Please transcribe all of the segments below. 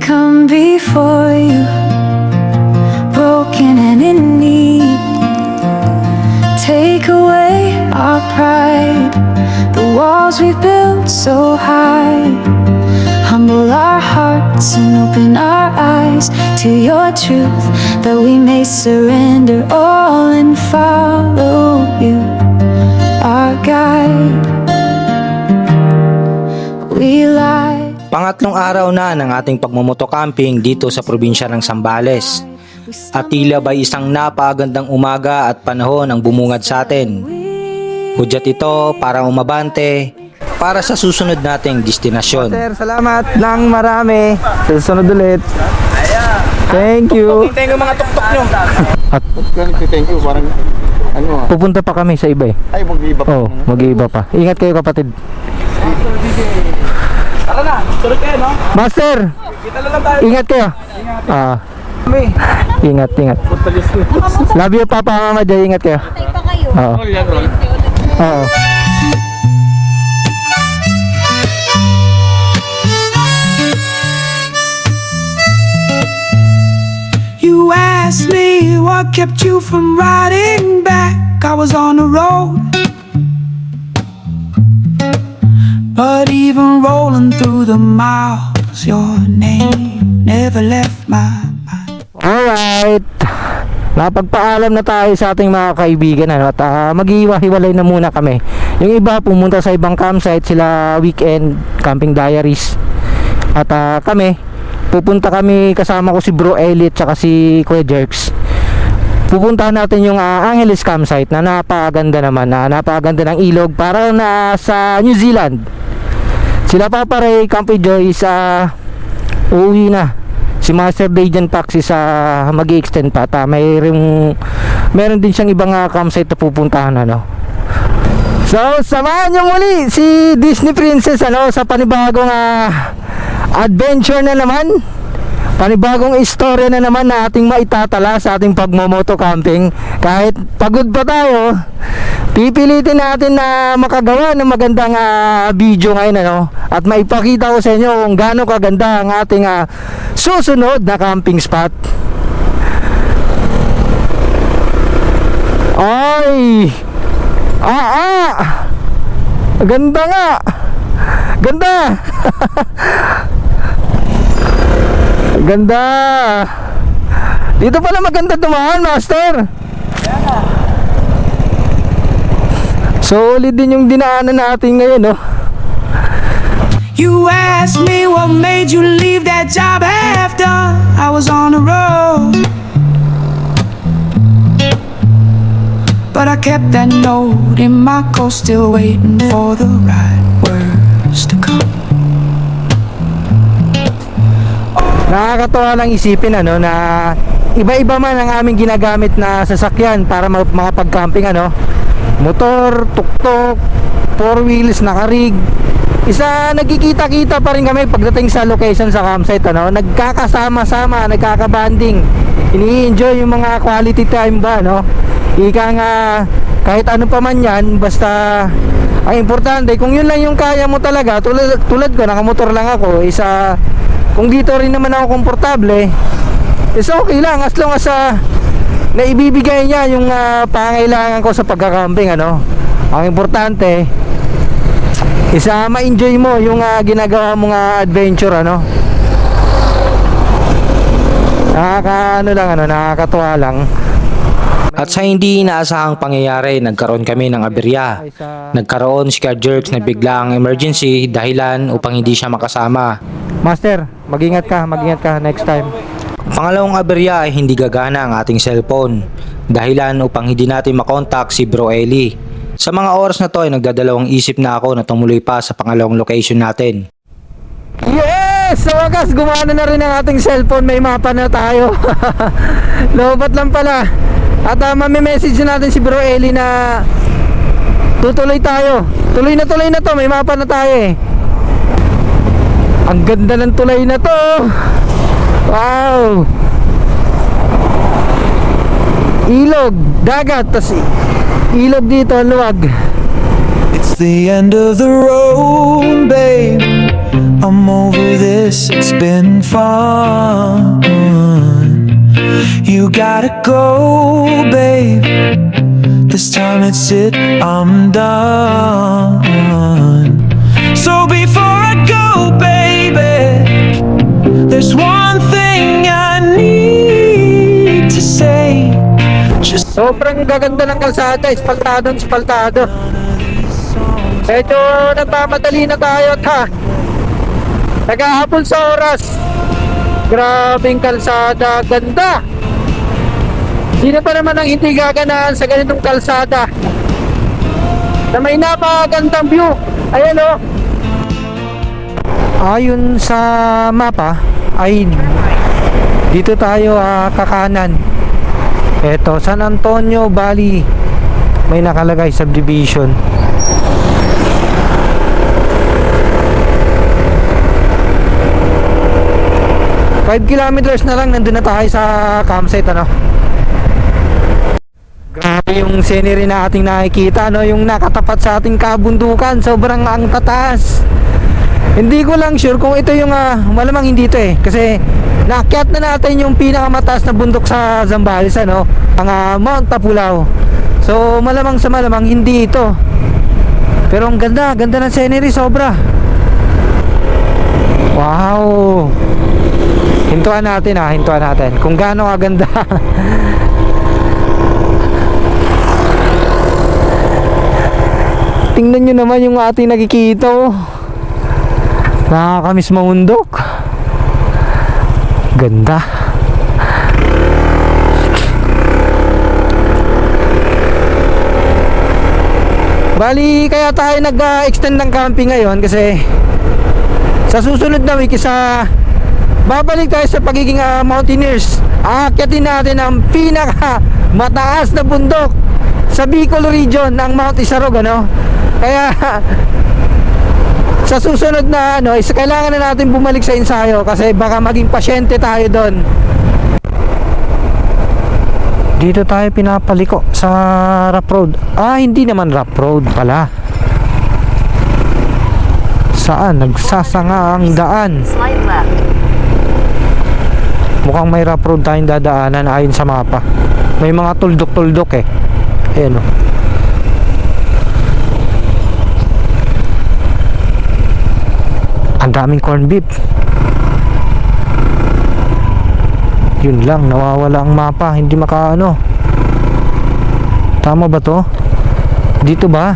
come before you, broken and in need. Take away our pride, the walls we've built so high. Humble our hearts and open our eyes to your truth, that we may surrender all and follow you, our guide. Pangatlong araw na ng ating pagmumoto camping dito sa probinsya ng Sambales. At tila ba isang napagandang umaga at panahon ang bumungad sa atin. Hudyat ito para umabante para sa susunod nating destinasyon. Sir, salamat ng marami. Susunod ulit. Thank you. Ko yung mga tuktok nyo. At Thank you, parang ano ah. pupunta pa kami sa iba eh. Ay, mag-iba pa. Oh, mag-iiba pa. Ingat kayo kapatid. Sunod kayo, no? Master, Kita na lang tayo. ingat kayo. Ah, Kami. ingat, ingat. Love you Papa Mama Jay, ingat kayo. Oo. Oo. You asked me what kept you from riding back. I was on the road. But even rolling through the miles, your name never left my mind. Alright. Napagpaalam na tayo sa ating mga kaibigan ano, at uh, mag-iwa-hiwalay na muna kami. Yung iba pumunta sa ibang campsite sila weekend camping diaries. At ah, kami pupunta kami kasama ko si Bro Elliot tsaka si Kuya Jerks. Pupuntahan natin yung ah, Angeles campsite na napakaganda naman, na napakaganda ng ilog para na sa New Zealand. Sila Papa Ray, Campi Joy sa uuwi na. Si Master Dejan Paxi sa mag extend pa. Ta mayroong meron din siyang ibang uh, campsite na pupuntahan ano. So samahan niyo muli si Disney Princess ano sa panibagong ah, adventure na naman panibagong istorya na naman na ating maitatala sa ating pagmomoto camping. Kahit pagod pa tayo pipilitin natin na makagawa ng magandang ah, video ngayon ano? At maipakita ko sa inyo kung gaano kaganda ang ating ah, susunod na camping spot. Ay! Ah ah! Ganda nga! Ganda ganda dito pala maganda dumaan master Solid din yung dinaanan natin ngayon, no? You asked me what made you leave that job after I was on the road. But I kept that note in my car, still waiting for the right words Nakakatawa lang isipin, ano, na iba-iba man ang aming ginagamit na sasakyan para ma- makapag-camping, ano? Motor, tuktok, four wheels, nakarig. Isa, nagkikita-kita pa rin kami pagdating sa location sa campsite, ano? Nagkakasama-sama, nagkakabanding. Ini-enjoy yung mga quality time ba, no? Ika nga, kahit ano pa man yan, basta ang importante, kung yun lang yung kaya mo talaga, tulad, tulad ko, nakamotor lang ako, isa, kung dito rin naman ako komportable, is okay lang, as long as ah, na niya yung ah, pangailangan ko sa pagkakamping, ano? Ang importante, isa ma-enjoy mo yung ah, ginagawa mong ah, adventure, ano? Nakaka, ano lang, ano, nakakatuwa lang. At sa hindi inaasahang pangyayari, nagkaroon kami ng aberya. Nagkaroon si Jerks na biglaang emergency dahilan upang hindi siya makasama. Master, mag-ingat ka, mag-ingat ka next time. Pangalawang aberya ay hindi gagana ang ating cellphone. Dahilan upang hindi natin makontak si Bro Eli. Sa mga oras na to ay nagdadalawang isip na ako na tumuloy pa sa pangalawang location natin. Yes! Sa wakas, gumana na rin ang ating cellphone. May mapa na tayo. Lobat lang pala. At uh, message natin si Bro Eli na tutuloy tayo. Tuloy na tuloy na to. May mapa na tayo eh. Ang ganda ng tulay na to. Wow! Ilog, dagat, tas ilog dito, ang luwag. It's the end of the road, babe. I'm over this, it's been fun. You gotta go, babe. This time it's it, I'm done. Sobrang gaganda ng kalsada, espaltado, espaltado. Medyo nagmamadali na tayo at ha. Naghahabol sa oras. Grabing kalsada, ganda. Sino pa naman ang hindi gaganaan sa ganitong kalsada? Na may napakagandang view. Ayan o. Ayon sa mapa ay dito tayo ah, kakanan. Eto, San Antonio Valley. May nakalagay subdivision. Five kilometers na lang nandun na tayo sa campsite ano. Grabe yung scenery na ating nakikita no, yung nakatapat sa ating kabundukan, sobrang ang tataas. Hindi ko lang sure kung ito yung ah, malamang hindi ito eh kasi naakyat na natin yung pinakamataas na bundok sa Zambales ano, ang ah, Mount Tapulao. So malamang sa malamang hindi ito. Pero ang ganda, ganda ng scenery sobra. Wow. Hintuan natin ah, hintuan natin. Kung gaano kaganda. Tingnan nyo naman yung ating nakikita oh. Nakakamiss maundok. Ganda. Bali, kaya tayo nag-extend ng camping ngayon kasi sa susunod na week isa babalik tayo sa pagiging ah, mountaineers. Aakyatin natin ang pinaka mataas na bundok sa Bicol region ng Mount Isarog ano. Kaya sa susunod na ano is kailangan na natin bumalik sa ensayo kasi baka maging pasyente tayo doon. Dito tayo pinapaliko sa rough road. Ah, hindi naman rough road pala. Saan? Nagsasanga ang daan. Mukhang may rough road tayong dadaanan ayon sa mapa. May mga tuldok-tuldok eh. Ayan o. daming corn beef. Yun lang, nawawala ang mapa. Hindi makaano. Tama ba to? Dito ba?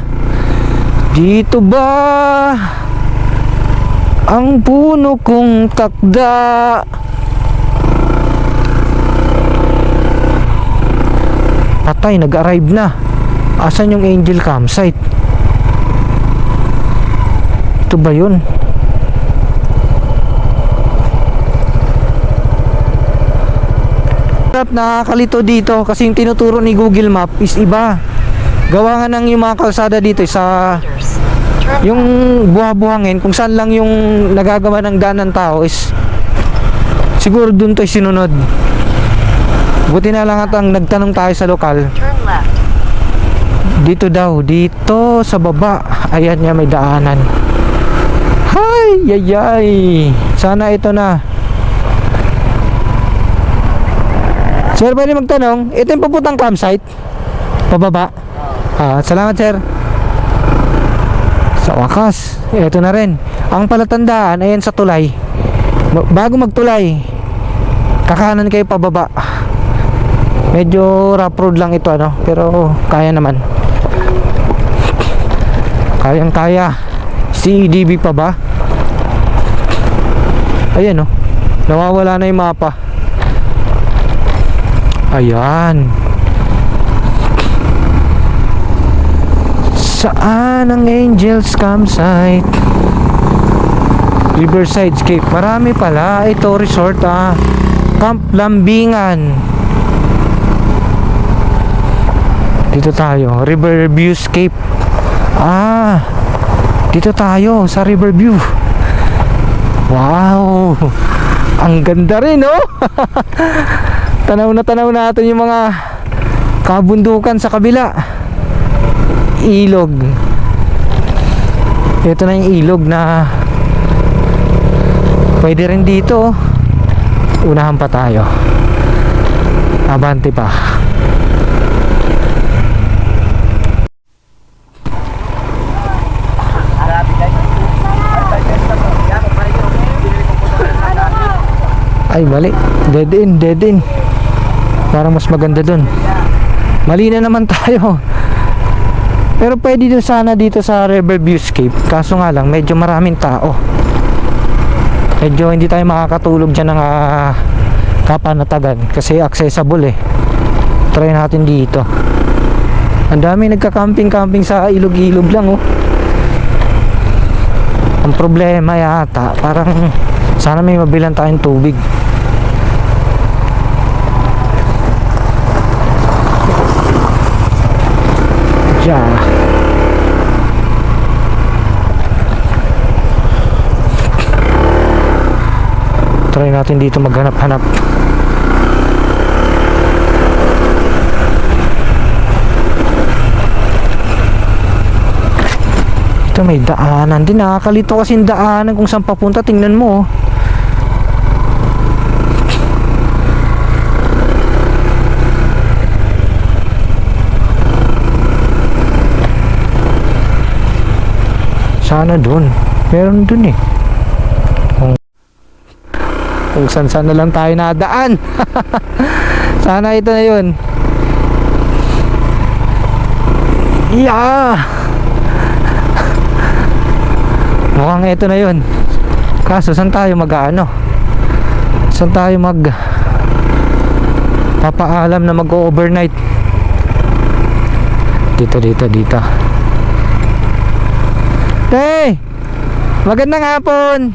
Dito ba? Ang puno kong takda. Patay, nag-arrive na. Asan yung Angel Campsite? Ito ba yun? Sarap nakakalito dito kasi yung tinuturo ni Google Map is iba. Gawa nga ng yung mga kalsada dito sa yung buha-buhangin kung saan lang yung nagagawa ng daan ng tao is siguro dun to sinunod. Buti na lang at ang nagtanong tayo sa lokal. Dito daw, dito sa baba. Ayan niya may daanan. Hay, yayay. Sana ito na. Sir, pwede magtanong, ito yung papuntang campsite? Pababa? Ah, salamat sir. Sa wakas, ito na rin. Ang palatandaan, ayan sa tulay. Ba- Bago magtulay, kakanan kayo pababa. Medyo rough road lang ito ano, pero kaya naman. Kayang kaya. CEDB pa ba? Ayan oh. Nawawala na yung mapa. Ayan. Saan ang Angels Campsite? Riverside Scape. Marami pala. Ito resort ah. Camp Lambingan. Dito tayo, Riverview Scape. Ah, dito tayo sa Riverview. Wow! Ang ganda rin, oh! tanaw na tanaw natin yung mga kabundukan sa kabila. Ilog. Ito na yung ilog na Pwede rin dito. oh. Unahan pa tayo. Abante pa. Ay, mali. Dead end, dead end. Parang mas maganda dun. Mali na naman tayo. Pero pwede din sana dito sa Riverviewscape. Kaso nga lang, medyo maraming tao. Medyo hindi tayo makakatulog dyan ng uh, kapanatagan. Kasi accessible eh. Try natin dito. Ang dami nagka-camping-camping sa ilog-ilog lang oh. Ang problema yata, parang sana may mabilan tayong tubig. Yeah. Try natin dito maghanap-hanap. Ito may daanan din. Nakakalito kasi yung daanan kung saan papunta. Tingnan mo. oh. Sana dun. Meron dun eh. Kung, kung saan saan na lang tayo nadaan. Sana ito na yun. Yeah! Mukhang ito na yun. Kaso saan tayo mag ano? Saan tayo mag papaalam na mag-overnight? Dito, dito, dito. Hey! Magandang hapon!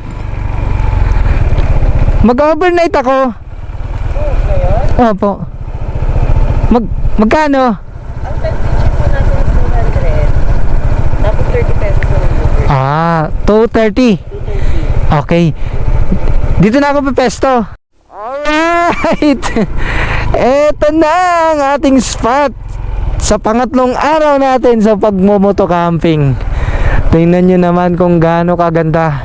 Mag-overnight ako. Opo. Mag magkano? Tapos 30 pesos na lang. Ah, 2.30. Okay. Dito na ako pepesto. Alright! Eto na ang ating spot sa pangatlong araw natin sa pagmomoto camping. Tingnan nyo naman kung gaano kaganda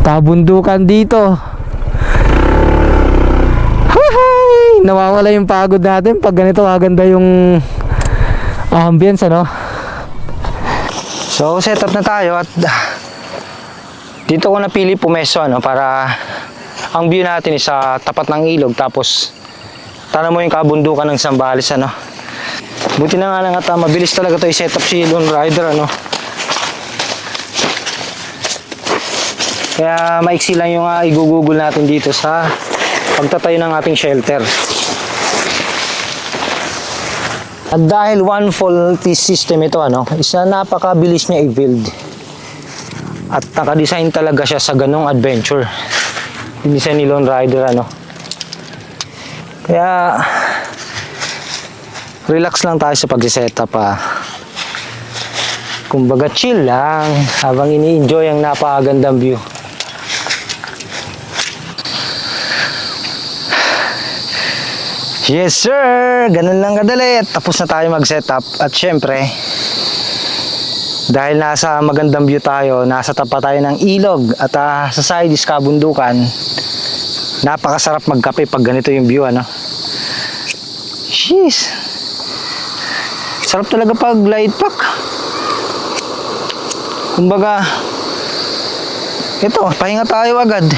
tabundukan dito. Huhay! Nawawala yung pagod natin pag ganito kaganda yung ambience ano. So, set up na tayo at dito ko napili pumeso ano, para ang view natin is sa tapat ng ilog tapos tara mo yung kabundukan ng Sambales ano. Buti na nga lang at ah, mabilis talaga to i-set up si Lone Rider ano. Kaya maiksi lang yung uh, igugugol natin dito sa pagtatayo ng ating shelter. At dahil one faulty system ito ano, isa napakabilis niya i-build. At naka-design talaga siya sa ganong adventure. Design ni Lone Rider ano. Kaya relax lang tayo sa pag-setup ah. Kumbaga chill lang habang ini-enjoy ang napakagandang view. Yes sir! Ganun lang kadali. Tapos na tayo mag-setup. At syempre, dahil nasa magandang view tayo, nasa tapat tayo ng ilog at ah, sa side is kabundukan, napakasarap magkape pag ganito yung view, ano? Jeez! Sarap talaga pag light pack. Kumbaga, ito, pahinga tayo agad.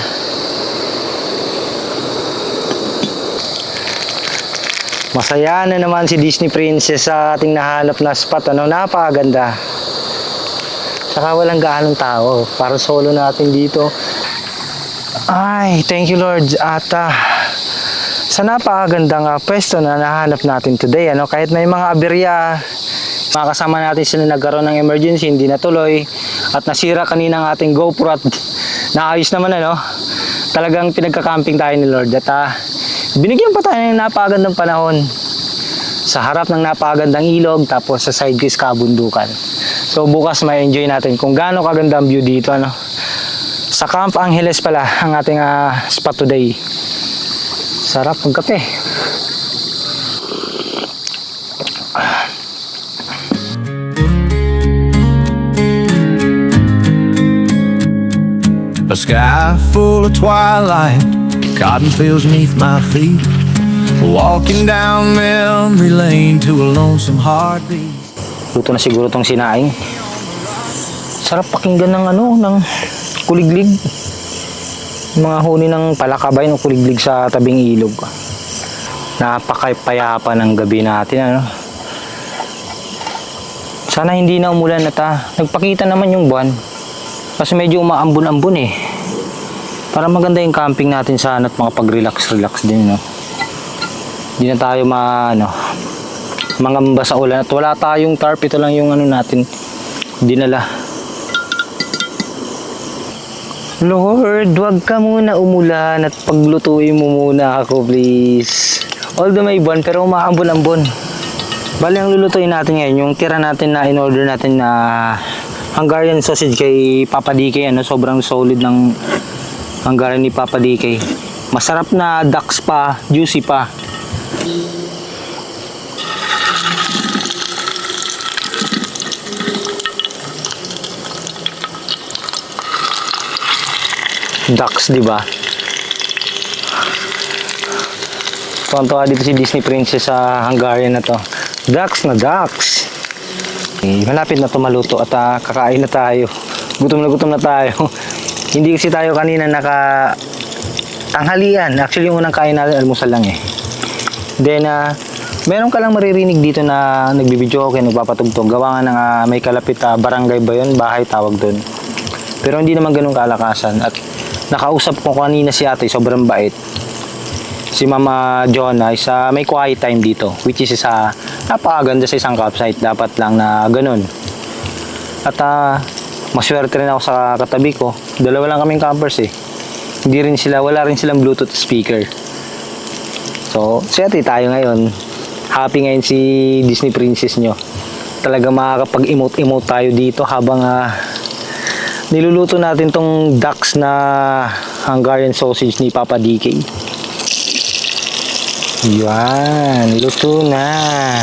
Masaya na naman si Disney Princess sa ating nahanap na spot. Ano, napakaganda. Saka walang gaanong tao. Para solo natin dito. Ay, thank you Lord. At ah, sa napakagandang uh, pwesto na nahanap natin today. Ano, kahit may mga aberya, mga kasama natin sila nagkaroon ng emergency, hindi natuloy. At nasira kanina ang ating GoPro at naayos naman ano. Talagang pinagka-camping tayo ni Lord. At ah, binigyan pa tayo ng napakagandang panahon sa harap ng napakagandang ilog tapos sa side is kabundukan. So bukas may enjoy natin kung gaano kaganda ang view dito ano. Sa Camp Angeles pala ang ating ah, spot today. Sarap magkape. A sky full of twilight, cotton fields neath my feet. Walking down memory lane to a lonesome heartbeat. Luto na siguro tong sinaing. Sarap pakinggan ng ano, ng kuliglig. Mga huni ng palakabay ng kuliglig sa tabing ilog. Napakapayapa ng gabi natin, ano. Sana hindi na umulan at ah, nagpakita naman yung buwan. Kasi medyo umaambon-ambon eh. Para maganda yung camping natin sana at mga pag-relax-relax din, no. Hindi na tayo ma, ano, mangamba sa ulan at wala tayong tarp. Ito lang yung ano natin dinala. Lord, wag ka muna umulan at paglutuin mo muna ako please. Although may buwan pero umaambon-ambon. Bali ang lulutuin natin ngayon yung tira natin na in-order natin na Hungarian sausage kay Papa DK ano, sobrang solid ng Hungarian ni Papa DK masarap na ducks pa, juicy pa ducks, di ba? Tuwan-tuwa dito si Disney Princess sa Hungarian na to. Ducks na ducks. Eh, malapit na to maluto at ah, kakain na tayo. Gutom na gutom na tayo. Hindi kasi tayo kanina naka tanghalian. Actually, yung unang kain natin, almusal lang eh. Then, ah, meron ka lang maririnig dito na nagbibideo okay, nagpapatugtog. Gawa nga ng ah, may kalapit ah, barangay ba yun? Bahay tawag doon. Pero hindi naman ganun kalakasan. At nakausap ko kanina si ate, sobrang bait. Si Mama Jonah is ah, may quiet time dito. Which is sa napakaganda sa isang campsite. Dapat lang na ganun. At ah, maswerte rin ako sa katabi ko. Dalawa lang kaming campers eh. Hindi rin sila, wala rin silang Bluetooth speaker. So, swerte tayo ngayon. Happy ngayon si Disney Princess nyo. Talaga makakapag-emote-emote tayo dito habang ah, niluluto natin tong ducks na Hungarian sausage ni Papa DK. Yan, luto na.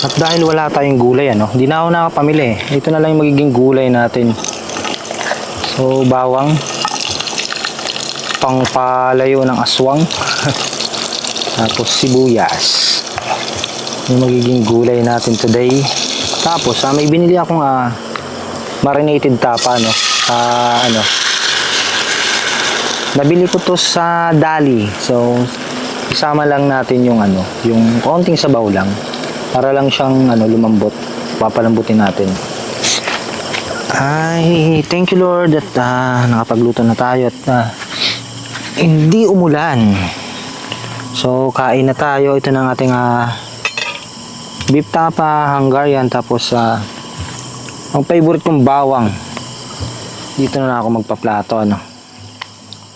At dahil wala tayong gulay, ano, hindi na ako nakapamili. Ito na lang yung magiging gulay natin. So, bawang. Pangpalayo ng aswang. Tapos sibuyas. Yung magiging gulay natin today. Tapos, ah, may binili akong ah, marinated tapa, no? Sa, ano, nabili ko to sa Dali. So, isama lang natin yung ano, yung konting sabaw lang. Para lang siyang ano, lumambot. Papalambutin natin. Ay, thank you Lord at ah, nakapagluto na tayo at ah, hindi umulan. So, kain na tayo. Ito na ang ating ah, beef tapa, Hungarian, tapos ah, ang favorite kong bawang. Dito na, ako magpaplato, ano.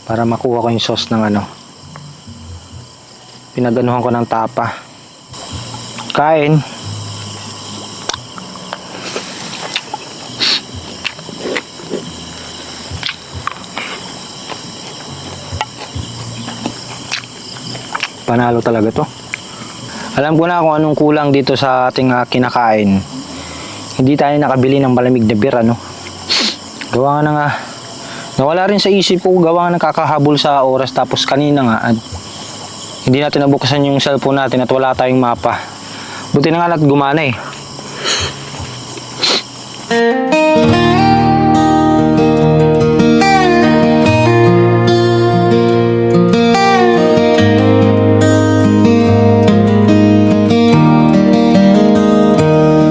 Para makuha ko yung sauce ng ano. Pinaganuhan ko ng tapa. Kain. Panalo talaga to. Alam ko na kung anong kulang dito sa ating ah, kinakain. Hindi tayo nakabili ng malamig na beer, ano. Gawa nga na nga. Nawala rin sa isip ko, gawa nga ng kakahabol sa oras. Tapos kanina nga, at hindi natin nabukasan yung cellphone natin at wala tayong mapa. Buti na nga lahat gumana eh.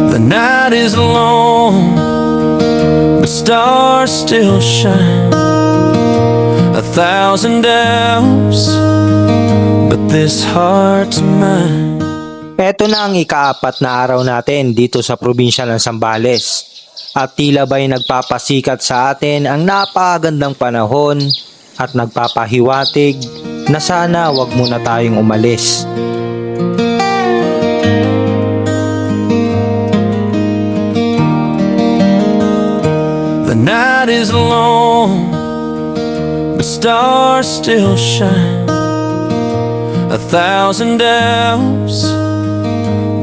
The night is long, but stars still shine. A thousand doubts, but this heart's mine. Ito na ang ikaapat na araw natin dito sa probinsya ng Sambales. At tila ba'y nagpapasikat sa atin ang napakagandang panahon at nagpapahiwatig na sana wag muna tayong umalis. The night is long, but stars still shine. A thousand doubts,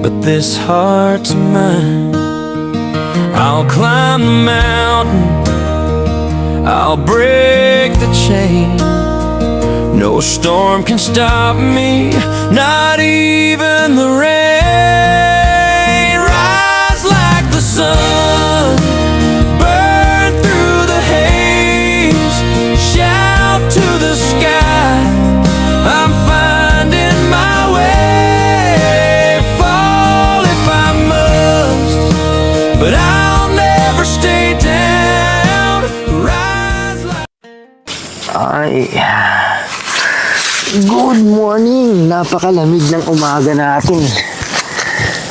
but this heart's mine. I'll climb the mountain. I'll break the chain. No storm can stop me, not even the rain. Napakalamig ng umaga natin.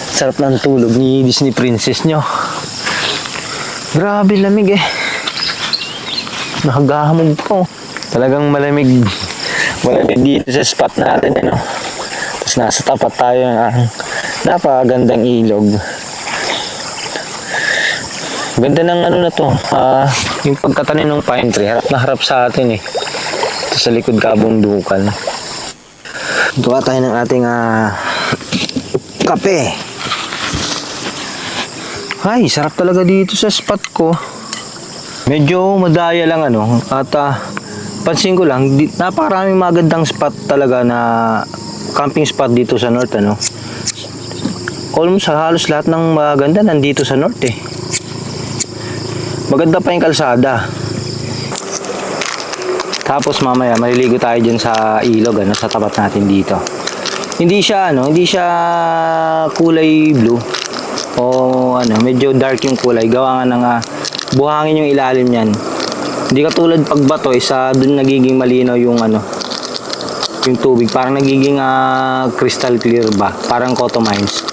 Sarap ng tulog ni Disney Princess nyo. Grabe lamig eh. Nakagamog po. Talagang malamig. Malamig dito sa spot natin. Ano? Tapos nasa tapat tayo ng napakagandang ilog. Ganda ng ano na to. Ah, yung pagkatanim ng pine tree, harap na harap sa atin eh. Ito sa likod kabundukan. Gawa tayo ng ating ah, kape. Ay, sarap talaga dito sa spot ko. Medyo madaya lang ano. At ah, pansin ko lang, napakaraming magandang spot talaga na camping spot dito sa north ano. Almost halos lahat ng maganda nandito sa north eh. Maganda pa yung kalsada. Tapos mamaya maliligo tayo dyan sa ilog ano, sa tapat natin dito. Hindi siya ano, hindi siya kulay blue. O ano, medyo dark yung kulay. Gawa nga ng ah, buhangin yung ilalim niyan. Hindi katulad pag bato, isa dun nagiging malinaw yung ano, yung tubig. Parang nagiging ah, crystal clear ba? Parang Coto Mines.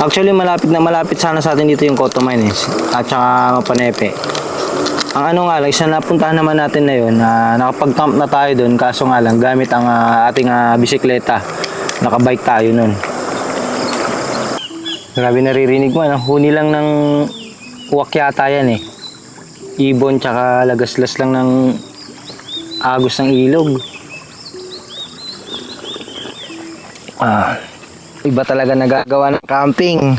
Actually, malapit na malapit sana sa atin dito yung Coto Mines at saka Mapanepe. Ang ano nga lang, isa napuntahan naman natin na yun, na nakapag-camp na tayo doon, kaso nga lang, gamit ang ah, ating ah, bisikleta. Nakabike tayo nun. Grabe naririnig mo, ano? huni lang ng uwak yata yan eh. Ibon tsaka lagaslas lang ng agos ng ilog. Ah, iba talaga nagagawa ng camping.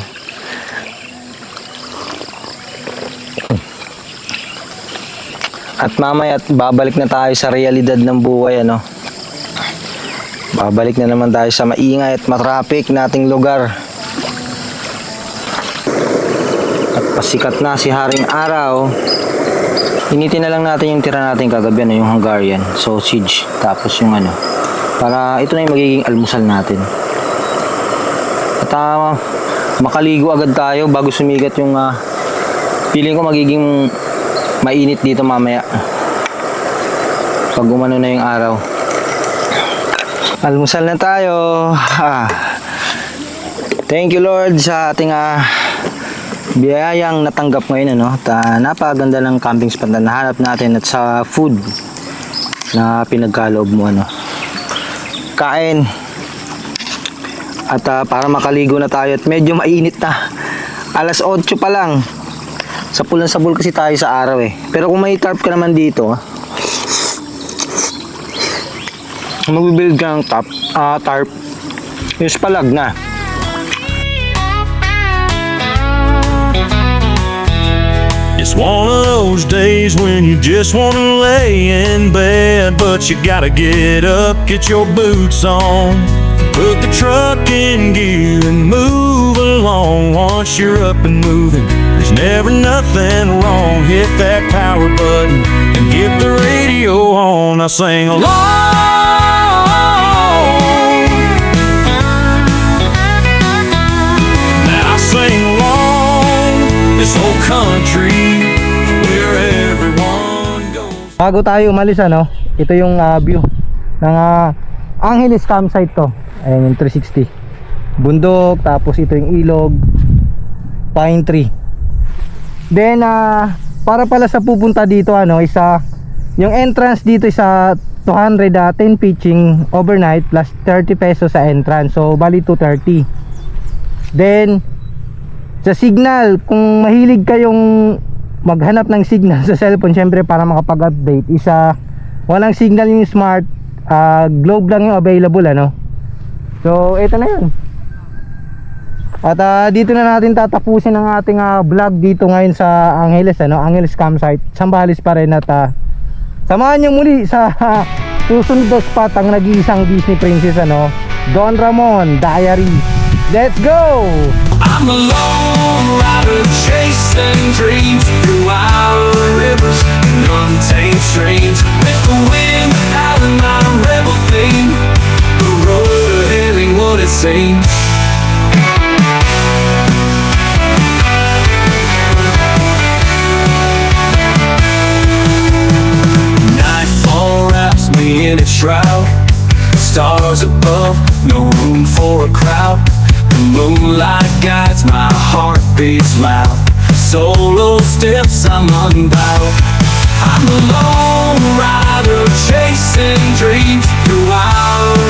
At mamaya at babalik na tayo sa realidad ng buhay ano. Babalik na naman tayo sa maingay at matraffic nating lugar. At pasikat na si Haring Araw. Initin na lang natin yung tira natin kagabi ano, yung Hungarian sausage tapos yung ano para ito na yung magiging almusal natin. At ah, makaligo agad tayo bago sumigat yung ah, feeling ko magiging mainit dito mamaya. Pag umano na yung araw. Almusal na tayo. Ah. Thank you Lord sa ating ah, biyayang natanggap ngayon ano. At ah, napakaganda ng camping spot na nahanap natin at sa food na pinagkaloob mo ano. Kain. At ah, para makaligo na tayo at medyo mainit na. Alas 8 pa lang. Sa pulang sabol kasi tayo sa araw eh. Pero kung may tarp ka naman dito, magbibuild ka ng top, ah, tarp, yung palag na. It's one of those days when you just want to lay in bed, but you gotta get up, get your boots on, put the truck in gear, and move along. Once you're up and moving, there's never nothing wrong. Hit that power button and get the radio on. I sing along. This whole country where everyone goes. Bago tayo umalis ano, ito yung ah, view ng ah, Angeles campsite to. Ayan yung 360. Bundok, tapos ito yung ilog, pine tree. Then ah, para pala sa pupunta dito ano, isa yung entrance dito isa 200 ah, 10 pitching overnight plus 30 pesos sa entrance. So bali 230. Then sa signal, kung mahilig kayong maghanap ng signal sa cellphone syempre para makapag-update isa walang signal yung smart ah, globe lang yung available ano so ito na yun At ah, dito na natin tatapusin ang ating ah, vlog dito ngayon sa Angeles, ano? Angeles campsite. Sambales pa rin at ah, samahan niyo muli sa susunod na spot ang nag-iisang Disney princess, ano? Don Ramon Diary. Let's go! I'm a lone rider chasing dreams through our rivers and untamed streams. With the wind howling my rebel theme, the road ahead ain't what it seems. In its shroud. Stars above, no room for a crowd. The moonlight guides my heart beats loud. Solo steps, I'm unbowed. I'm a lone rider chasing dreams through our